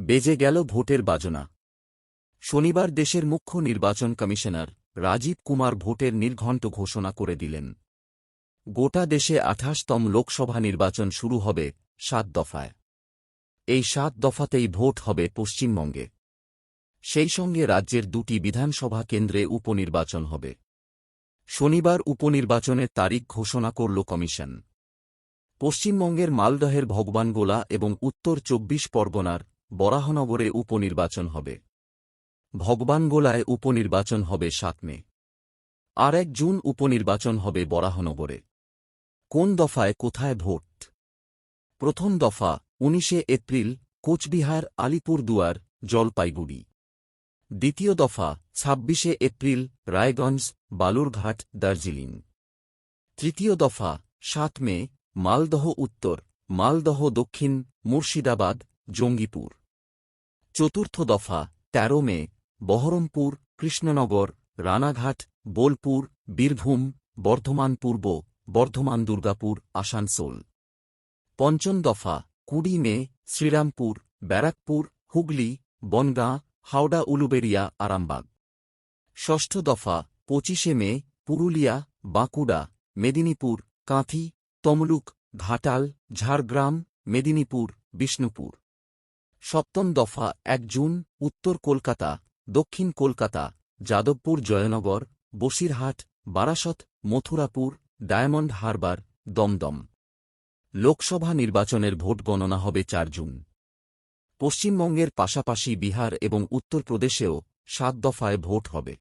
বেজে গেল ভোটের বাজনা। শনিবার দেশের মুখ্য নির্বাচন কমিশনার রাজীব কুমার ভোটের নির্ঘণ্ট ঘোষণা করে দিলেন। গোটা দেশে আঠাশতম লোকসভা নির্বাচন শুরু হবে সাত দফায়। এই সাত দফাতেই ভোট হবে পশ্চিমবঙ্গে। সেই সঙ্গে রাজ্যের দুটি বিধানসভা কেন্দ্রে উপনির্বাচন হবে। শনিবার উপনির্বাচনের তারিখ ঘোষণা করল কমিশন। পশ্চিমবঙ্গের মালদহের ভগবানগোলা এবং উত্তর চব্বিশ পরগনার বরাহনগরে উপনির্বাচন হবে। ভগবানগোলায় উপনির্বাচন হবে সাত মে। আর এক জুন উপনির্বাচন হবে বরাহনগরে। কোন দফায় কোথায় ভোট? প্রথম দফা উনিশে এপ্রিল, কোচবিহার, আলিপুরদুয়ার, জলপাইগুড়ি। দ্বিতীয় দফা ছাব্বিশে এপ্রিল, রায়গঞ্জ, বালুরঘাট, দার্জিলিং। তৃতীয় দফা সাত মে, মালদহ উত্তর, মালদহ দক্ষিণ, মুর্শিদাবাদ, জঙ্গিপুর। চতুর্থ দফা, তেরো মে, বহরমপুর, কৃষ্ণনগর, রানাঘাট, বোলপুর, বীরভূম, বর্ধমান পূর্ব, বর্ধমান দুর্গাপুর, আসানসোল। পঞ্চম দফা, কুড়ি মে, শ্রীরামপুর, ব্যারাকপুর, হুগলি, বনগাঁ, হাওড়া, উলুবেরিয়া, আরামবাগ। ষষ্ঠ দফা, পঁচিশে মে, পুরুলিয়া, বাঁকুড়া, মেদিনীপুর, কাঁথি, তমলুক, ঘাটাল, ঝাড়গ্রাম, মেদিনীপুর, বিষ্ণুপুর। সপ্তম দফা, এক জুন, উত্তর কলকাতা, দক্ষিণ কলকাতা, যাদবপুর জয়নগর, বসিরহাট, বারাসত, মথুরাপুর, ডায়মন্ড হারবার, দমদম। লোকসভা নির্বাচনের ভোট গণনা হবে চার জুন। পশ্চিমবঙ্গের পাশাপাশি বিহার এবং উত্তরপ্রদেশেও সাত দফায় ভোট হবে।